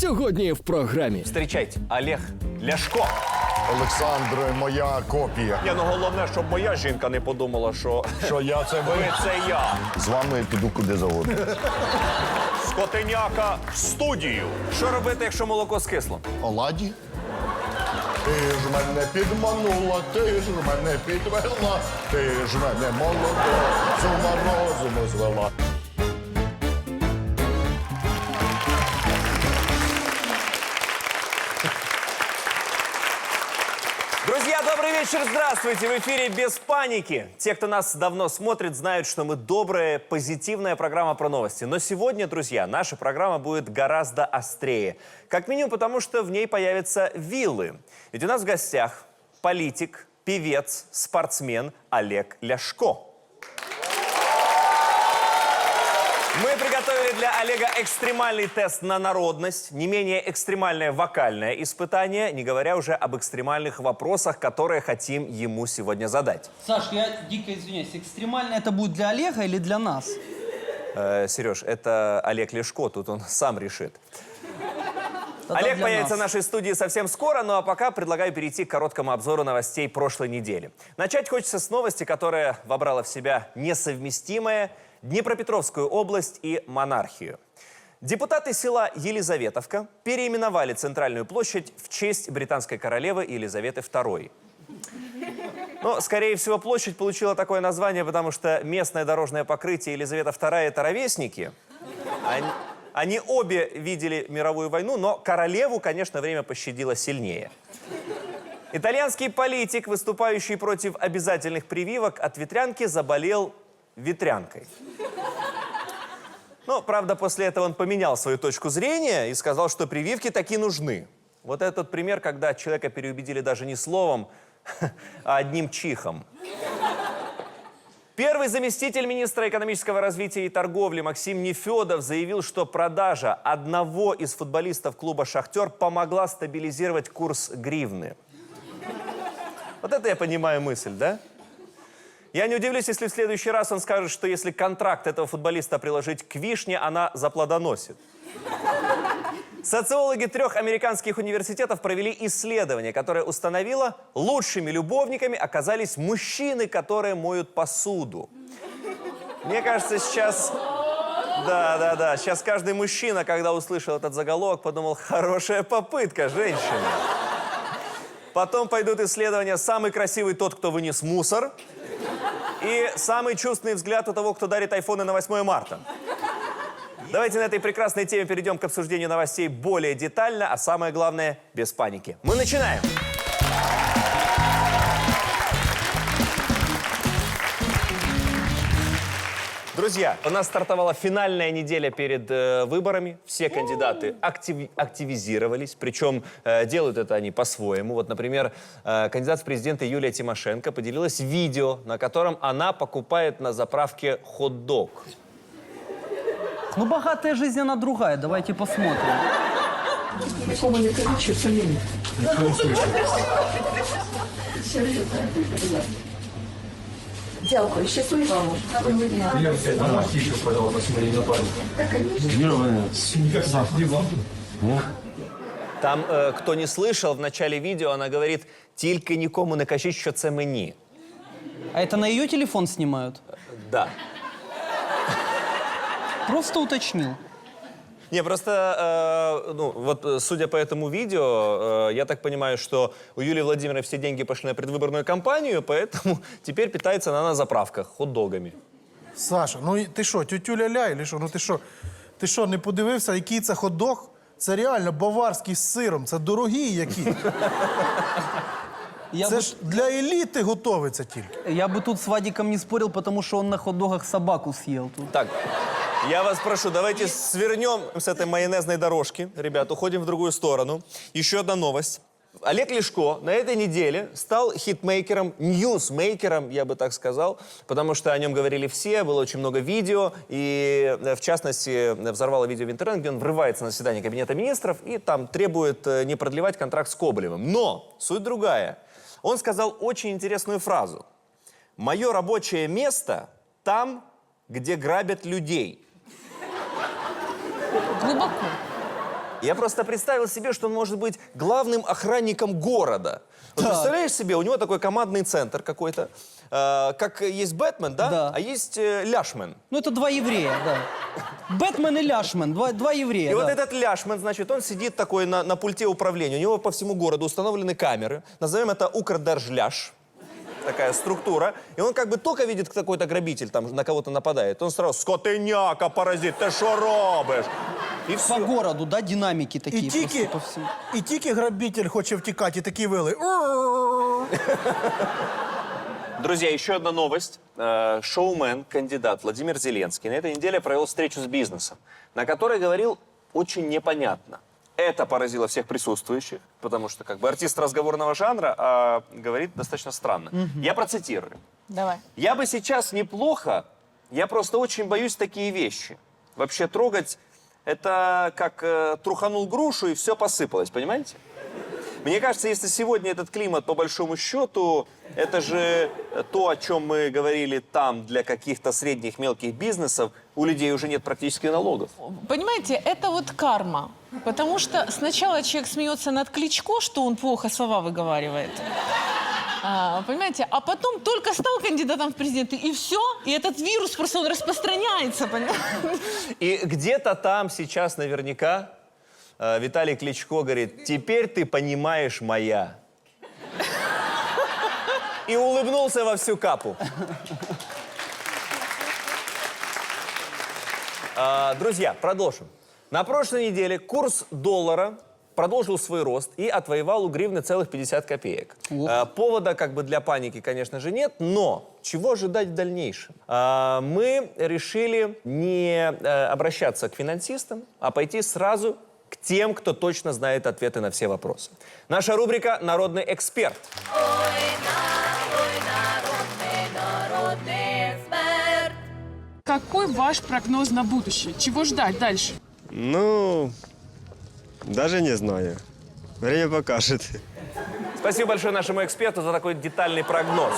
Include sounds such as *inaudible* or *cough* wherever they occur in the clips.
Сьогодні в програмі. Встрічайте, Олег Ляшко. Олександр, моя копія. Ні, ну головне, щоб моя жінка не подумала, що Що я це ви ви? це я. З вами піду куди завгодно. Скотиняка в студію. Що робити, якщо молоко скисло? Оладі? Ти ж мене підманула, ти ж мене підвела, ти ж мене молоко з ума розуму звела. Вечер, здравствуйте! В эфире «Без паники». Те, кто нас давно смотрит, знают, что мы добрая, позитивная программа про новости. Но сегодня, друзья, наша программа будет гораздо острее. Как минимум потому, что в ней появятся виллы. Ведь у нас в гостях политик, певец, спортсмен Олег Ляшко. Мы приготовили для Олега экстремальный тест на народность, не менее экстремальное вокальное испытание, не говоря уже об экстремальных вопросах, которые хотим ему сегодня задать. Саш, я дико извиняюсь, экстремально это будет для Олега или для нас? Э, Сереж, это Олег Лешко, тут он сам решит. Тогда Олег для появится в нас. нашей студии совсем скоро, ну а пока предлагаю перейти к короткому обзору новостей прошлой недели. Начать хочется с новости, которая вобрала в себя несовместимое Днепропетровскую область и монархию. Депутаты села Елизаветовка переименовали центральную площадь в честь британской королевы Елизаветы II. Но, скорее всего, площадь получила такое название, потому что местное дорожное покрытие Елизавета II – это ровесники. Они, они обе видели мировую войну, но королеву, конечно, время пощадило сильнее. Итальянский политик, выступающий против обязательных прививок от ветрянки, заболел ветрянкой. Но, правда, после этого он поменял свою точку зрения и сказал, что прививки таки нужны. Вот это тот пример, когда человека переубедили даже не словом, *laughs* а одним чихом. Первый заместитель министра экономического развития и торговли Максим Нефедов заявил, что продажа одного из футболистов клуба «Шахтер» помогла стабилизировать курс гривны. Вот это я понимаю мысль, да? Я не удивлюсь, если в следующий раз он скажет, что если контракт этого футболиста приложить к вишне, она заплодоносит. Социологи трех американских университетов провели исследование, которое установило, лучшими любовниками оказались мужчины, которые моют посуду. Мне кажется, сейчас... Да, да, да. Сейчас каждый мужчина, когда услышал этот заголовок, подумал, хорошая попытка, женщина. Потом пойдут исследования «Самый красивый тот, кто вынес мусор» и «Самый чувственный взгляд у того, кто дарит айфоны на 8 марта». Давайте на этой прекрасной теме перейдем к обсуждению новостей более детально, а самое главное – без паники. Мы начинаем! Друзья, у нас стартовала финальная неделя перед э, выборами. Все кандидаты актив- активизировались, причем э, делают это они по-своему. Вот, например, э, кандидат в президенты Юлия Тимошенко поделилась видео, на котором она покупает на заправке хот-дог. Ну, богатая жизнь, она другая. Давайте посмотрим. Не кажіть, що це мені. Дякую, щасливо. Гарного дня. Там, э, кто не слышал, в начале видео она говорит, тільки нікому не кажіть, що це мені. А это на ее телефон снимают? Да. Просто уточнил. Не, просто, э, ну, вот э, судя по этому видео, э, я так понимаю, что у Юлии Владимировны все деньги пошли на предвыборную кампанию, поэтому *laughs* теперь питается она на заправках хот-догами. Саша, ну і ти що, тютю ля-ля, или що? Ну ти що? Ти що, не подивився, який це ходок? Це реально баварський з сиром, це дорогі які. Я, Це бы, ж для еліти готовиться тільки. я бы тут с Вадиком не спорил, потому что он на хот-догах собаку съел. Тут. Так, я вас прошу, давайте свернем с этой майонезной дорожки. Ребят, уходим в другую сторону. Еще одна новость. Олег Лешко на этой неделе стал хитмейкером, ньюсмейкером, я бы так сказал, потому что о нем говорили все, было очень много видео, и э, в частности взорвало видео в интернет, где он врывается на заседание Кабинета министров и там требует э, не продлевать контракт с Коболевым. Но суть другая. Он сказал очень интересную фразу. «Мое рабочее место там, где грабят людей». Глубоко. Я просто представил себе, что он может быть главным охранником города. Вот представляешь себе, у него такой командный центр какой-то, э, как есть Бэтмен, да? Да. А есть э, Ляшмен. Ну, это два еврея, да. Бэтмен и Ляшмен, два, два еврея, И вот да. этот Ляшмен, значит, он сидит такой на, на пульте управления. У него по всему городу установлены камеры. Назовем это Укрдержляш Такая структура. И он как бы только видит какой-то грабитель там на кого-то нападает. Он сразу «Скотыняка, паразит, ты что робишь?» И По все. городу, да, динамики І такие тільки, просто по всему. і тільки грабитель хоче втікати, і такі вили. *laughs* Друзья, еще одна новость. Э, Шоумен, кандидат Владимир Зеленский на этой неделе провел встречу с бизнесом, на которой говорил очень непонятно. Это поразило всех присутствующих, потому что как бы артист разговорного жанра а говорит достаточно странно. Я процитирую. Давай. Я бы сейчас неплохо, я просто очень боюсь такие вещи. Вообще трогать, это как э, труханул грушу и все посыпалось, понимаете? Мне кажется, если сегодня этот климат, по большому счету, это же то, о чем мы говорили там для каких-то средних мелких бизнесов, у людей уже нет практически налогов. Понимаете, это вот карма. Потому что сначала человек смеется над Кличко, что он плохо слова выговаривает. А, понимаете? А потом только стал кандидатом в президенты, и все. И этот вирус просто он распространяется, понимаете? И где-то там сейчас наверняка э, Виталий Кличко говорит, теперь ты понимаешь моя. И улыбнулся во всю капу. А, Друзья, продолжим. На прошлой неделе курс доллара продолжил свой рост и отвоевал у гривны целых 50 копеек. А, Повода как бы для паники, конечно же, нет, но чего ожидать в дальнейшем? А, Мы решили не э, обращаться к финансистам, а пойти сразу к тем, кто точно знает ответы на все вопросы. Наша рубрика «Народный эксперт». Какой ваш прогноз на будущее? Чего ждать дальше? Ну, даже не знаю. Время покажет. Спасибо большое нашему эксперту за такой детальный прогноз.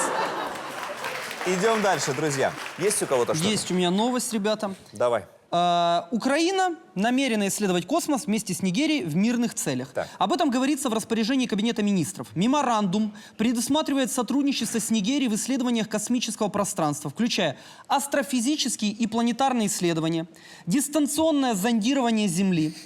Идем дальше, друзья. Есть у кого-то что-то? Есть у меня новость, ребята. Давай. А, Украина намерена исследовать космос вместе с Нигерией в мирных целях. Так. Об этом говорится в распоряжении Кабинета министров. Меморандум предусматривает сотрудничество с Нигерией в исследованиях космического пространства, включая астрофизические и планетарные исследования, дистанционное зондирование Земли,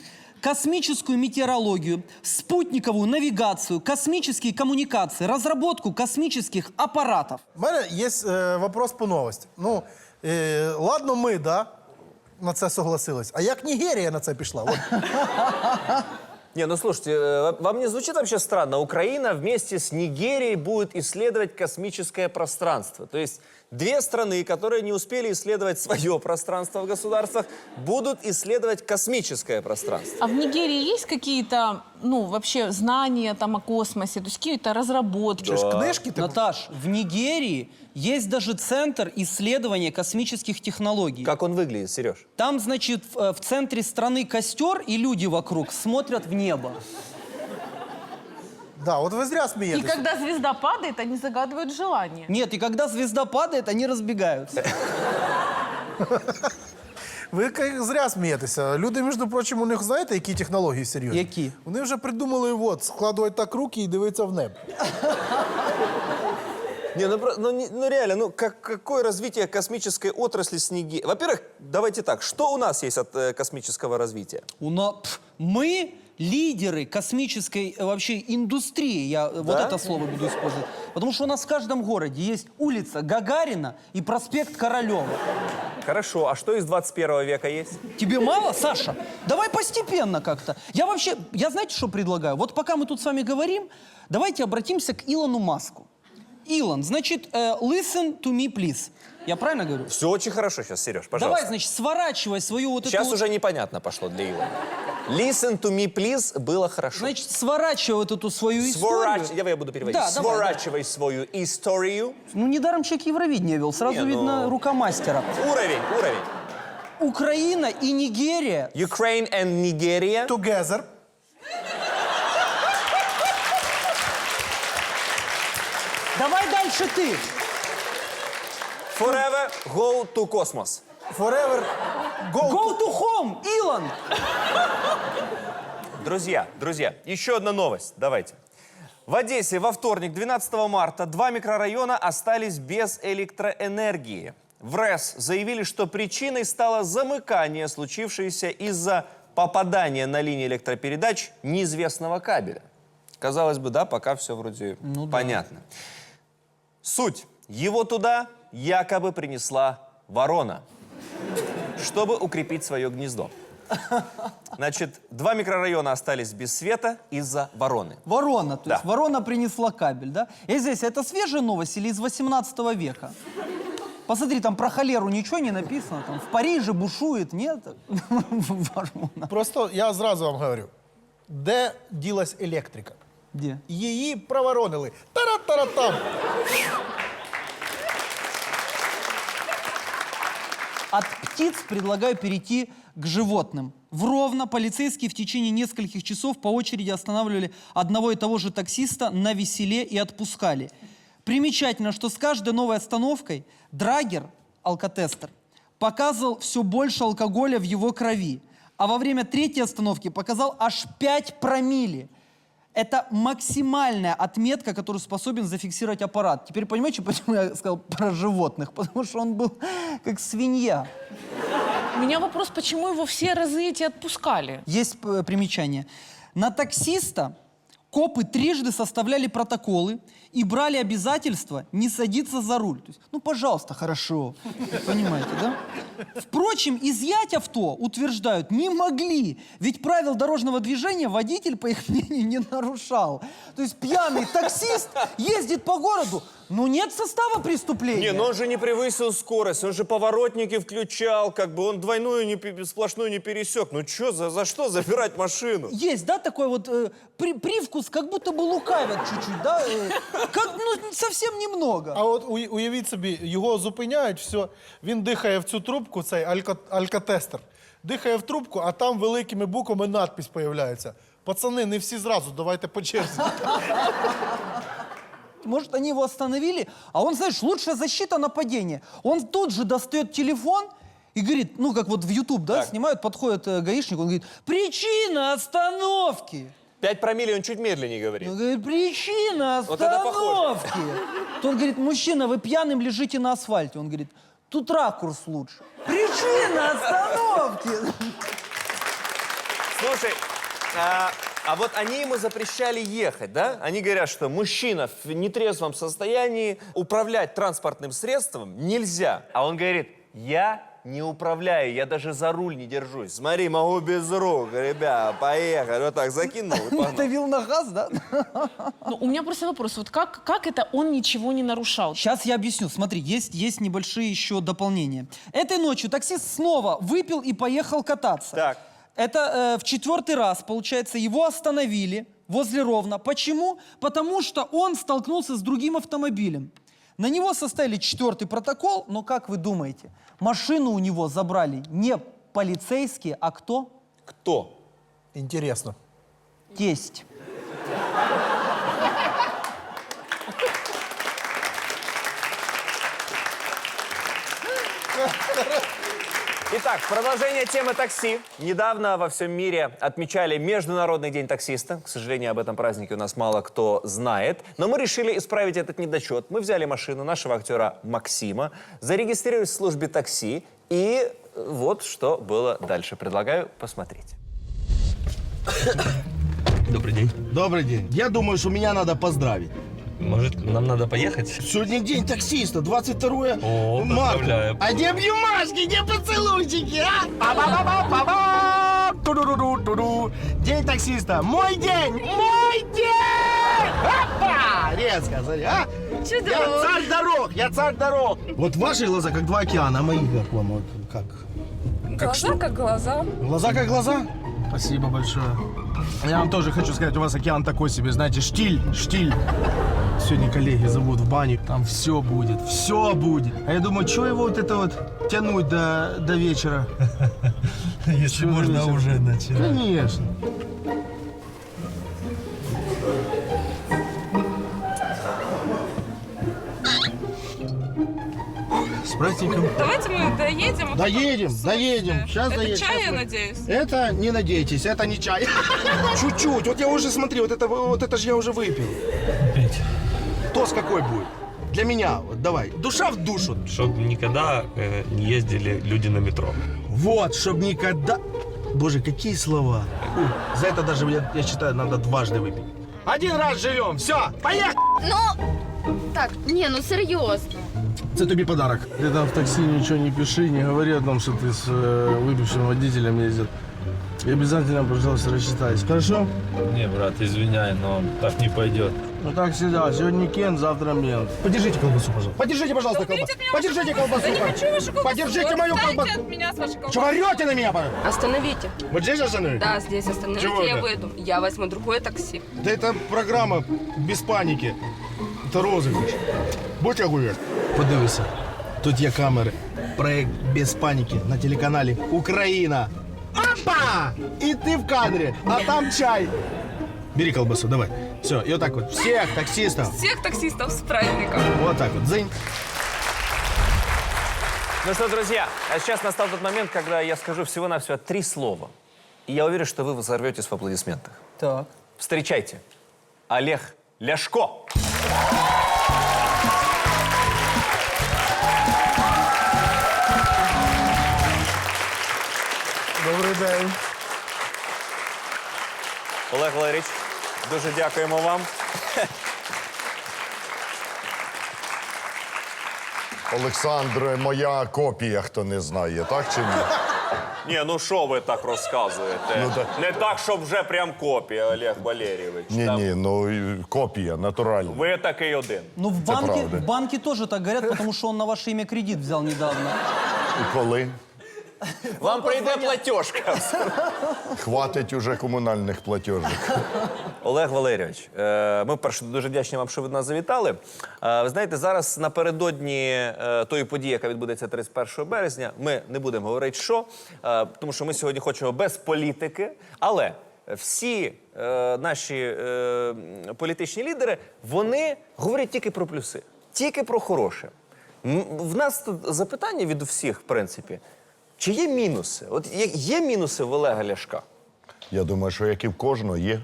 космическую метеорологию, спутниковую навигацию, космические коммуникации, разработку космических аппаратов. У мене є е, вопрос по новості. Ну, е, ладно, ми, да, на це согласились. А як Нігерія на це пішла? От. *laughs* Не, ну слушайте, э, вам не звучит вообще странно? Украина вместе с Нигерией будет исследовать космическое пространство. То есть две страны, которые не успели исследовать свое *laughs* пространство в государствах, будут исследовать космическое пространство. А в Нигерии есть какие-то, ну, вообще знания там о космосе, то есть какие-то разработки? Чи ж книжки типу? Наташ, в Нигерии есть даже центр исследования космических технологий. Как он выглядит, Сереж? Там, значит, в, э, в центре страны костер, и люди вокруг смотрят в небо. Да, от ви зря И смієтесь. когда звезда падает, они загадывают желание. Нет, и когда звезда падает, они разбегаются. *laughs* Ви як зря смієтеся. Люди, між прочим, у них знаєте, які технології серйозні? Які? Вони вже придумали от, складувати так руки і дивитися в небо. *laughs* Не, ну, ну, не- ну реально, ну как, какое развитие космической отрасли с Нигерией? Во-первых, давайте так, что у нас есть от э, космического развития? У нас, мы лидеры космической э, вообще индустрии. Я э, вот Да? это слово буду использовать. Потому что у нас в каждом городе есть улица Гагарина и проспект Королева. Хорошо, а что из 21 века есть? Тебе мало, Саша? Давай постепенно как-то. Я вообще, я знаете, что предлагаю? Вот пока мы тут с вами говорим, давайте обратимся к Илону Маску. Илон, значит, э, listen to me, please. Я правильно говорю? Все очень хорошо сейчас, Сереж, пожалуйста. Давай, значит, сворачивай свою вот Сейчас эту... вот- уже непонятно пошло для Илона. Listen to me, please, было хорошо. Значит, сворачивай вот эту свою Сворач... историю. Давай я буду переводить. Да, давай, Сворачивай свою историю. Ну, недаром человек Евровидение вел. Сразу Не, ну- видно рука мастера. Уровень, уровень. Украина и Нигерия Ukraine and Nigeria. Together. Давай дальше ты. Forever go to cosmos. Forever. Go. Go to home, Илон. друзья, друзья, еще одна новость. Давайте. В Одессе во вторник, 12 марта, два микрорайона остались без электроэнергии. В РЭС заявили, что причиной стало замыкание, случившееся из-за попадания на линии электропередач неизвестного кабеля. Казалось бы, да, пока все вроде понятно. Суть. Его туда якобы принесла ворона, чтобы укрепить свое гнездо. Значит, два микрорайона остались без света из-за вороны. Ворона, то Да. есть ворона принесла кабель, да? И здесь, это свежая новость или из 18 века? Посмотри, там про холеру ничего не написано. Там в Париже бушует, нет? *laughs* Ворона. Просто я зразу вам говорю, де ділась електрика? Где? Її проворонили. Тара-тара-там. От птиц предлагаю перейти к животным. В Ровно полицейские в течение нескольких часов по очереди останавливали одного и того же таксиста на веселе и отпускали. Примечательно, что с каждой новой остановкой Драгер, алкотестер, показывал все больше алкоголя в его крови. А во время третьей остановки показал аж 5 промилле. Это максимальная отметка, которую способен зафиксировать аппарат. Теперь понимаете, почему я сказал про животных? Потому что он был как свинья. У меня вопрос, почему его все разы эти отпускали? Есть э, примечание. На таксиста копы трижды составляли протоколы и брали обязательство не садиться за руль. То есть, ну, пожалуйста, хорошо. Понимаете, да? Впрочем, изъять авто, утверждают, не могли. Ведь правил дорожного движения водитель, по их *laughs* мнению, не нарушал. То есть пьяный таксист ездит по городу, но нет состава преступления. Не, но он же не превысил скорость, он же поворотники включал, как бы он двойную, не, пе- сплошную не пересек. Ну что, за, за что забирать машину? Есть, да, такой вот э, при- привкус, как будто бы лукавят чуть-чуть, да? э, как, ну, совсем немного. А от уй- уявіть собі, його зупиняють, все, він дихає в цю трубку, цей алько, алькотестер. Дихає в трубку, а там великими буквами надпись появляється. Пацани, не всі зразу, давайте по черзі. Может, они его остановили, а он, знаешь, лучшая защита нападения. Он тут же достает телефон и говорит, ну, как вот в YouTube, да, Так. снимают, подходит э, гаишник, он говорит, причина остановки. Пять промилле он чуть медленнее говорит. Он говорит, причина Вот это похоже. остановки. То он говорит, мужчина, вы пьяным лежите на асфальте. Он говорит, тут ракурс лучше. Причина остановки. Слушай, а, а вот они ему запрещали ехать, да? Они говорят, что мужчина в нетрезвом состоянии управлять транспортным средством нельзя. А он говорит, я не управляю, я даже за руль не держусь. Смотри, могу без рук, ребят, поехали. Вот так закинул и погнал. Давил на газ, да? Ну, у меня просто вопрос, вот как, как это он ничего не нарушал? Сейчас я объясню. Смотри, есть, есть небольшие еще дополнения. Этой ночью таксист снова выпил и поехал кататься. Так. Это э, в четвертый раз, получается, его остановили возле Ровно. Почему? Потому что он столкнулся с другим автомобилем. На него составили четвертый протокол, но как вы думаете, машину у него забрали не полицейские, а кто? Кто? Інтересно. Тесть. Итак, продолжение темы такси. Недавно во всем мире отмечали Международный день таксиста. К сожалению, об этом празднике у нас мало кто знает. Но мы решили исправить этот недочет. Мы взяли машину нашего актера Максима, зарегистрировались в службе такси. И вот что было дальше. Предлагаю посмотреть. Добрый день. Добрый день. Я думаю, что меня надо поздравить. Может, нам надо поехать? Сегодня день таксиста, 22 О, марта. поздравляю. А где обнимашки, где поцелуйчики, а? Па-ба-ба-ба-ба-ба! День таксиста. Мой день! Мой день! Опа! Резко, смотри, а? Я царь дорог, я царь дорог. Вот ваши глаза как два океана, а мои как вам? Вот как? глаза как глаза. Глаза как глаза? Спасибо большое. Я вам тоже хочу сказать, у вас океан такой себе, знаете, штиль, штиль. Сегодня коллеги зовут в баню, там все будет, все будет. А я думаю, что его вот это вот тянуть до, до вечера? *laughs* Если можно уже начинать. Конечно. С праздником. Давайте мы доедем. а Доедем, доедем. Сейчас Это доедем. чай, я надеюсь. Это не надейтесь, это не чай. *laughs* Чуть-чуть. Вот я уже смотри, вот это, вот это же я уже выпил. Петь, Тост какой будет? Для меня, вот давай. Душа в душу. чтоб никогда э, не ездили люди на метро. Вот, чтоб никогда... Боже, какие слова. У, за это даже, я, я считаю, надо дважды выпить. Один раз живем, все, поехали! Ну, так, не, ну серьезно. Это тебе подарок. Ты там в такси ничего не пиши, не говори о том, что ты с э, выпившим водителем ездил. И обязательно, пожалуйста, рассчитайся. Хорошо? Не, брат, извиняй, но так не пойдет. Ну так всегда. Сегодня Кен, завтра мент. Подержите колбасу, пожалуйста. Подержите, пожалуйста, колбасу. Уберите от меня Подержите вашу колбасу. колбасу. Я не хочу вашу колбасу. Подержите мою Отстаньте колбасу. от меня с вашей колбасой. Чего орете на меня? пожалуйста? Остановите. Вот здесь остановить? Да, здесь остановите, Чего я это? выйду. Я возьму другое такси. Да это программа без паніки. Це розыгрыш. Будь огурец. Подивися. Тут є камери. Проект без паніки на телеканалі Україна. Опа! І ти в кадрі, а там чай. Бери колбасу, давай. Все, и вот так вот. Всех таксистов. Всех таксистов с праздником. Вот так вот. Зынь. Ну что, друзья, а сейчас настал тот момент, когда я скажу всего-навсего три слова. И я уверен, что вы взорветесь в аплодисментах. Так. Встречайте. Олег Ляшко. Добрий день. Олег Валерійович, дуже дякуємо вам. Олександр, моя копія, хто не знає, так чи ні? Ні, ну що ви так розказуєте? Ну, да. Не так, щоб вже прям копія, Олег Валерійович. Ні, Там ні, ну і копія, натуральна. Ви такий один. Ну, в Это банке, правда. в банке тоже так говорят, потому что он на ваше имя кредит взял недавно. І коли? Вам прийде платіжка. Хватить уже комунальних платежів. Олег Валерійович, е, ми перше дуже вдячні вам, що ви до нас завітали. Е, Ви знаєте, зараз напередодні е, тої події, яка відбудеться 31 березня, ми не будемо говорити, що, е, тому що ми сьогодні хочемо без політики, але всі е, наші е, політичні лідери вони говорять тільки про плюси, тільки про хороше. М, В нас тут запитання від всіх, в принципі. Чи є мінуси? От є, є мінуси в Олега Ляшка? Я думаю, що як і в кожного є.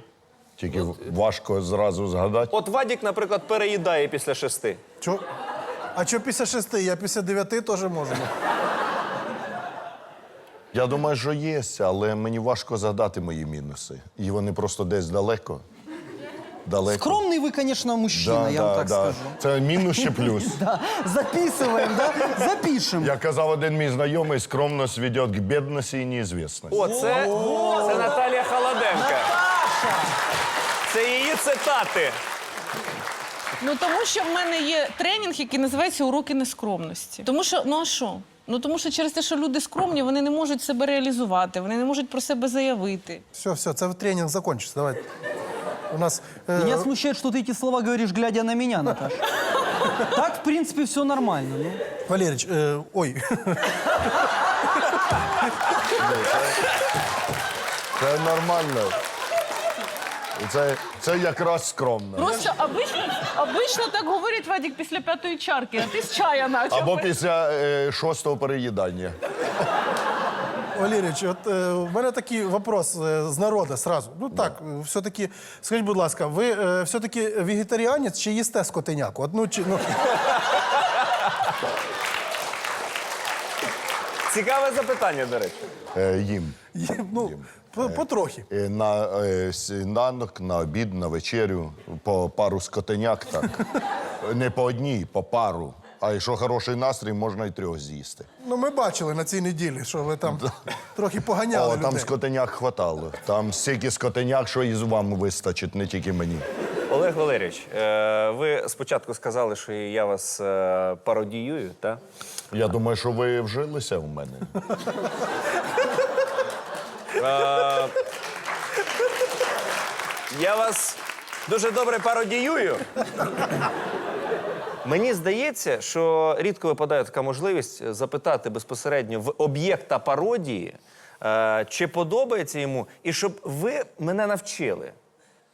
Тільки важко зразу згадати. От Вадік, наприклад, переїдає після шести. Чо? А що після шести? Я після дев'яти теж можу. Я думаю, що є, але мені важко згадати мої мінуси. І вони просто десь далеко Далеко. Скромный вы, конечно, мужчина, я вам так скажу. Це мінус чи плюс. Да, записываем, *laughs* да? Запишем. Як казав один мій знайомий, скромність веде к бідності і неізвісності. О, це, це Наталія Холоденка. Це її цитати. Ну тому що в мене є тренінг, який називається Уроки нескромності. Тому що, ну а що? Ну тому що через те, що люди скромні, вони не можуть себе реалізувати, вони не можуть про себе заявити. Все, все, це тренінг закінчиться. Давай. У нас е, Меня смущает, что ты эти слова говоришь, глядя на меня, Наташа. *laughs* Так, в принципе, все нормально. ну. Валерич, е, ой. Це нормально. Це, це якраз скромно. Просто обично, обично так говорять Вадік після п'ятої чарки, а ти з чая начав. Або після е, шостого переїдання. Валерійович, от е, у мене такий вопрос е, з народу сразу. Ну так, е, все-таки, скажіть, будь ласка, ви е, все-таки вегетаріанець чи їсте скотиняку? От, ну, чи, ну, Цікаве запитання, до речі. Е, їм. ну по- потрохи. Е, На е, сніданок, на обід, на вечерю, по пару скотеняк так. *laughs* Не по одній, по пару. А якщо хороший настрій, можна і трьох з'їсти. Ну, ми бачили на цій неділі, що ви там *laughs* трохи поганяли О, там скотеняк хватало. Там стільки скотеняк, що і з вам вистачить, не тільки мені. Олег Валерійович, е, ви спочатку сказали, що я вас е, пародіюю, так? Я думаю, що ви вжилися в мене. *laughs* Я вас дуже добре пародіюю. Мені здається, що рідко випадає така можливість запитати безпосередньо в об'єкта пародії, е, чи подобається йому, і щоб ви мене навчили.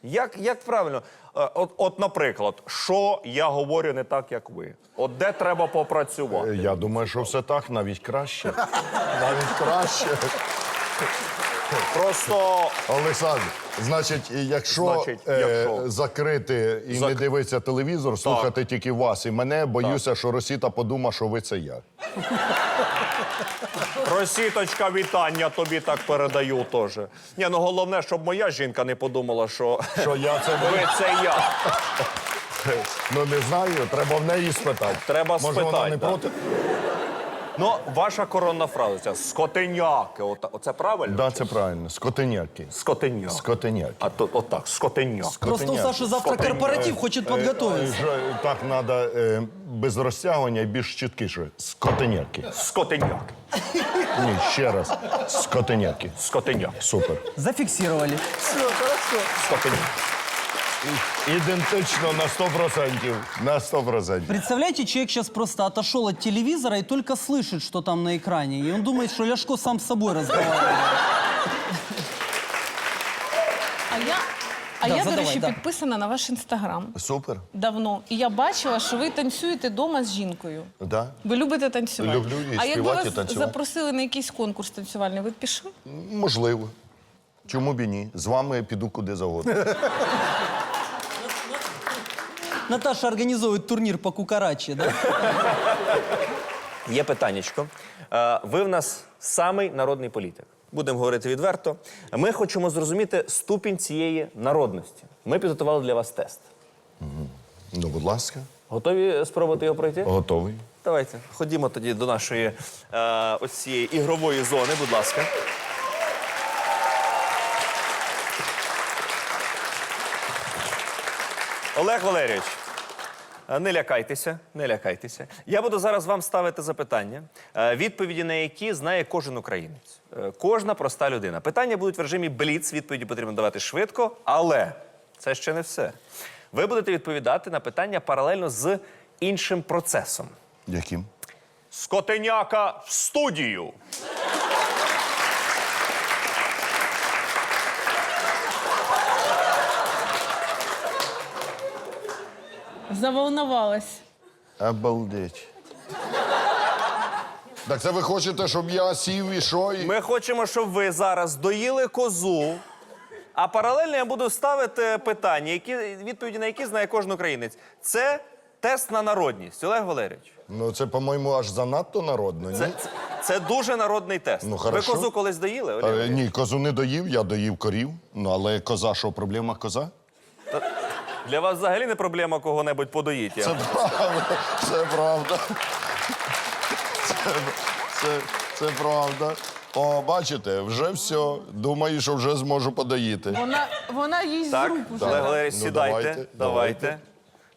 Як, як правильно? Е, От, от, наприклад, що я говорю не так, як ви? От де треба попрацювати? Е, Я думаю, що все так, навіть краще. Навіть краще. Просто Олександр, значить, якщо, Значить, е, закрити і не дивитися телевізор, слухати тільки вас і мене, боюся, що Росіта подумає, що ви це я. Росіточка, вітання тобі так передаю теж. Ні, ну головне, щоб моя жінка не подумала, що Що я це ви? *laughs* ви це я. Ну не знаю, треба в неї спитати. Треба Може, вона не да. проти? Ну, ваша коронна фраза ця скотиняки. От, оце правильно? Да, це правильно. Скотиняки. Скотиняки. Скотиняки. А то отак, скотиняк. Просто у. Саши завтра корпоратив, хочет подготовиться. Е, Так треба без розтягування і більш чіткіше. Скотиняки. Скотиняк. Ні, ще раз. Скотиняки. Скотиняк. Супер. Зафиксировали. Скотиняк. Ідентично на 100%. На 100%. Представляете, человек сейчас просто отошел от телевизора и только слышит, что там на экране. И он думает, что Ляшко сам с собой разговаривает. А я, а Да, я до речі, да. підписана на ваш інстаграм Супер. давно. І я бачила, що ви танцюєте вдома з жінкою. Да. Ви любите танцювати. Люблю і а якби співати, вас і танцювати. запросили на якийсь конкурс танцювальний, ви б пішли? Можливо. Чому б і ні? З вами піду куди завгодно. *laughs* Наташа организует турнир по кукараче, да? Є питаннячко. Е, Ви в нас самий народний політик. Будемо говорити відверто. Ми хочемо зрозуміти ступінь цієї народності. Ми підготували для вас тест. Ну, будь ласка, Готові спробувати його пройти? готовий. Давайте ходімо тоді до нашої е, ось цієї ігрової зони, будь ласка. Олег Валерійович, е, не лякайтеся, не лякайтеся. Я буду зараз вам ставити запитання, е, відповіді на які знає кожен українець. Е, Кожна проста людина. Питання будуть в режимі бліц, відповіді потрібно давати швидко, але це ще не все. Ви будете відповідати на питання паралельно з іншим процесом. Яким? Скотеняка в студію. Заволновалась. Обалдеть. Так це ви хочете, щоб я сів і що? І... Ми хочемо, щоб ви зараз доїли козу. А паралельно я буду ставити питання, які, відповіді на які знає кожен українець. Це тест на народність. Олег Валерійович. Ну це, по-моєму, аж занадто народно, ні? Це, це, це дуже народний тест. Ну, ви хорошо. козу колись доїли? Олег Е, Валерійович? ні, козу не доїв, я доїв корів. Ну, але коза, що, проблема коза? Для вас взагалі не проблема кого-небудь подоїти. Це правда, це правда. Це, це, це правда. О, бачите, вже все. Думаю, що вже зможу подоїти. Вона, вона їсть Так, з рук уже. Олег Валерійович, Ну, сідайте. давайте, давайте. давайте.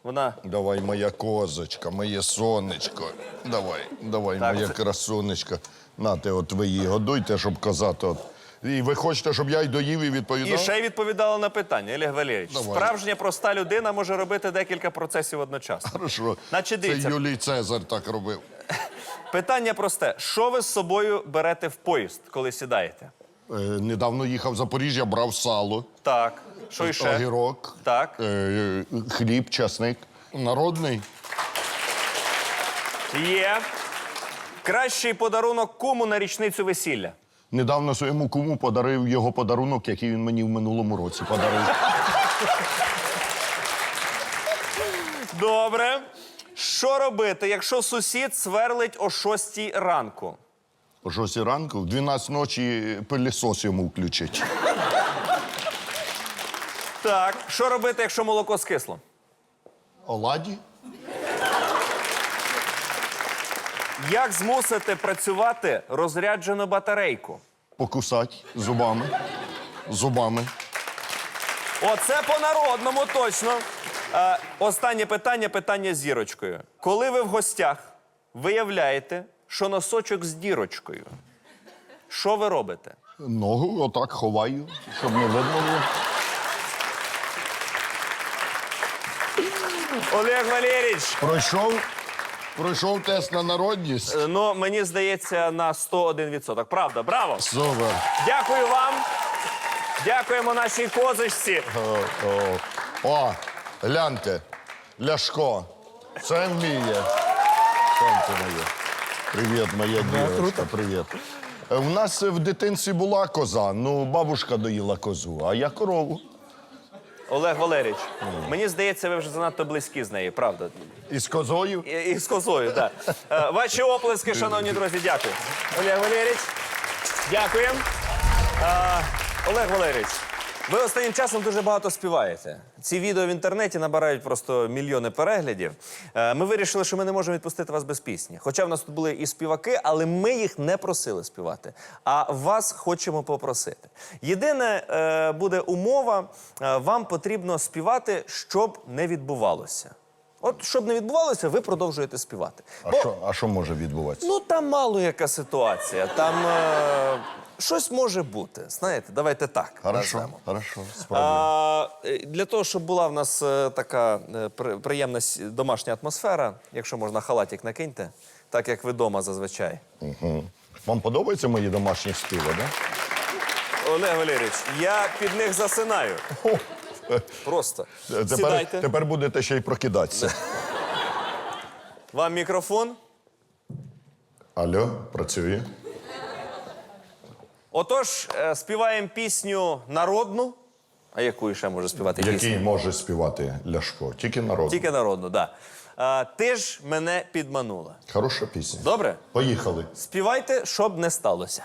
Вона Давай, моя козочка, моє сонечко. Давай, давай, Так, моя це- красунечка. Нате, от ви її годуйте, щоб коза то. І ви хочете, щоб я й доїв і відповідав? І ще й відповідала на питання, Олег Валерійович. Давай. Справжня проста людина може робити декілька процесів одночасно. Хорошо. Значить, Це дивіться. Юлій Цезар так робив. *laughs* Питання просте: що ви з собою берете в поїзд, коли сідаєте? Е, недавно їхав в Запоріжжя, брав сало, Так. Що іще? огірок, Так. е, хліб, часник. Народний. Є. Кращий подарунок кому на річницю весілля. Недавно своєму куму подарив його подарунок, який він мені в минулому році подарив. Добре. Що робити, якщо сусід сверлить о 6 ранку? О 6 ранку, в 12 ночі пилісос йому включить. Так. Що робити, якщо молоко скисло? Оладі? Як змусити працювати розряджену батарейку? Покусать зубами. Зубами. Оце по-народному точно. Е, останнє питання питання з зірочкою. Коли ви в гостях виявляєте, що носочок з дірочкою, що ви робите? Ногу отак ховаю, щоб не видно було. Олег Валерійович, Пройшов, пройшов тест на народність. е, ну мені здається на 101%. Правда, браво! Супер. Дякую вам. Дякуємо нашій козочці. О, о. О, гляньте, Ляшко, це вміє. Сонце моє. Привіт, моя дівчинка, привіт. Е, У нас в дитинстві була коза, ну бабушка доїла козу, а я корову. Олег Валерійович, мені здається, ви вже занадто близькі з нею, правда? Із козою. І, і з козою, так. Е, Ваші оплески, шановні друзі, дякую. Олег Валерійович, дякуємо. Е, Олег Валерійович, ви останнім часом дуже багато співаєте. Ці відео в інтернеті набирають просто мільйони переглядів. Е, Ми вирішили, що ми не можемо відпустити вас без пісні. Хоча в нас тут були і співаки, але ми їх не просили співати. А вас хочемо попросити. Єдине е, буде умова: е, вам потрібно співати, щоб не відбувалося. От щоб не відбувалося, ви продовжуєте співати. А Бо- що, а що може відбуватися? Ну там мало яка ситуація. Там е, щось може бути. Знаєте, давайте так. Хорошо, назвемо. хорошо. А, е, для того, щоб була в нас е, така е, приємна домашня атмосфера, якщо можна, халатик накиньте, так як ви вдома зазвичай. Вам подобаються мої домашні співи, да? Олег Валерійович, я під них засинаю. Просто Тепер, сідайте. тепер будете ще й прокидатися. *laughs* Вам мікрофон. Алло, працює. Отож, е, співаємо пісню народну. А яку ще може співати пісню? Який може співати Ляшко? Тільки народ. Тільки народну, так. Да. Е, Ти ж мене підманула. Хороша пісня. Добре? Поїхали. Співайте, щоб не сталося.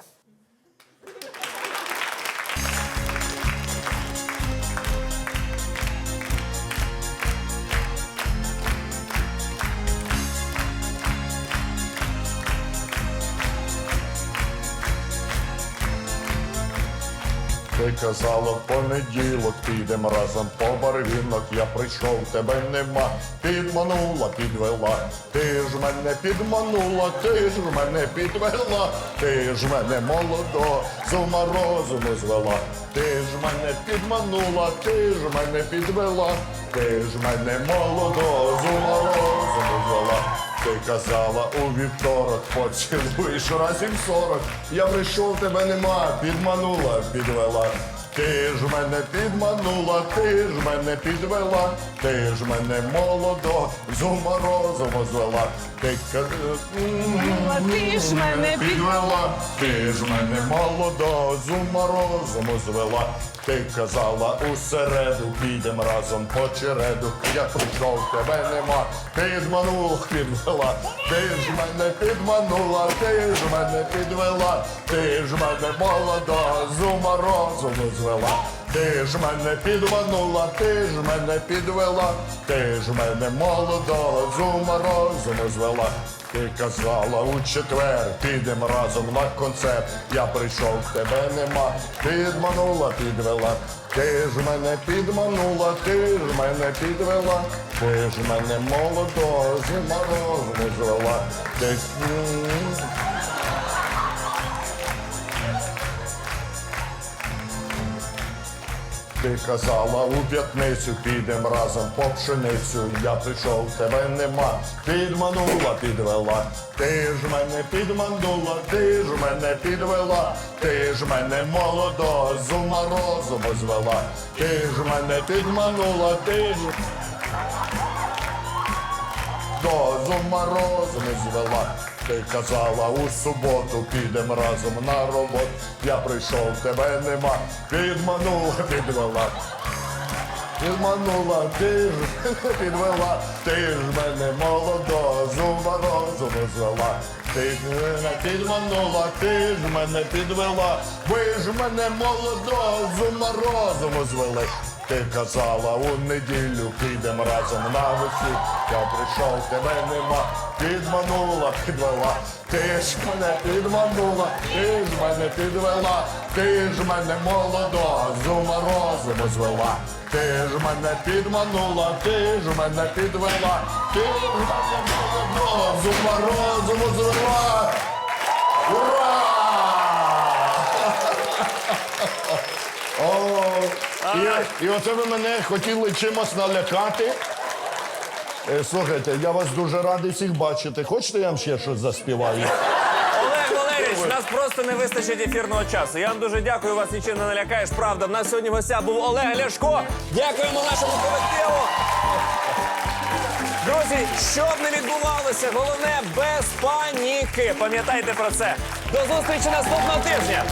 Казала, в понеділок підем разом по барвінок. Я прийшов, тебе нема. Підманула, підвела. Ти ж мене підманула, ти ж мене підвела. Ти ж мене молодо, з ума розуму звела. Ти ж мене підманула, ти ж мене підвела. Ти ж мене молодо, з ума розуму звела. Ти казала у вівторок, поцілуєш разів сорок. Я прийшов, тебе нема, підманула, підвела. Ти ж мене підманула, ти ж мене підвела, ти ж мене молодо, з ума розуму звела. Ти казала, Ти ж мене підвела, ти ж мене молодо, з ума розуму звела. Ти казала у середу, підем разом по череду. Я прийшов, тебе нема, підманула, підвела. Ти ж мене підманула, ти ж мене підвела. Ти ж мене молодо, з ума розуму звела. Ти ж мене підманула, ти ж мене підвела. Ти ж мене молодо, з ума розуму звела. Ти казала у четвер, підем разом на концерт. Я прийшов, тебе нема, підманула, підвела. Ти ж мене підманула, ти ж мене підвела. Ти ж мене молодо, зі мороз не звела. Ти... Ти казала у п'ятницю підем разом по пшеницю. Я прийшов, тебе нема. Підманула, підвела. Ти ж мене підманула, ти ж мене підвела. Ти ж мене молодо, з ума розуму звела. Ти ж мене підманула, ти ж до зума розуму звела. Ти казала у суботу підем разом на роботу. Я прийшов, тебе нема. Підманула, підвела. Підманула, ти ж *laughs* підвела, ти ж мене молодо, зума розуму звела. Ти ж мене підманула, ти ж мене підвела, ви ж мене молодо, зума розуму звели. Ти казала у неділю підем разом на весілля. Я прийшов, тебе нема, підманула, підвела. Ти ж мене підманула, ти ж мене підвела, ти ж мене молодо, з ума розуму звела. Ти ж мене підманула, ти ж мене підвела, ти ж мене молодо, з ума розуму звела. Ура! *laughs* О, і, і оце ви мене хотіли чимось налякати. Е, Слухайте, я вас дуже радий всіх бачити. Хочете, я вам ще щось заспіваю? Олег Валерійович, нас просто не вистачить ефірного часу. Я вам дуже дякую, вас нічим не налякаєш. Правда, в нас сьогодні в був Олег Ляшко. Дякуємо нашому колективу. Друзі, що б не відбувалося, головне без паніки. Пам'ятайте про це. До зустрічі наступного тижня.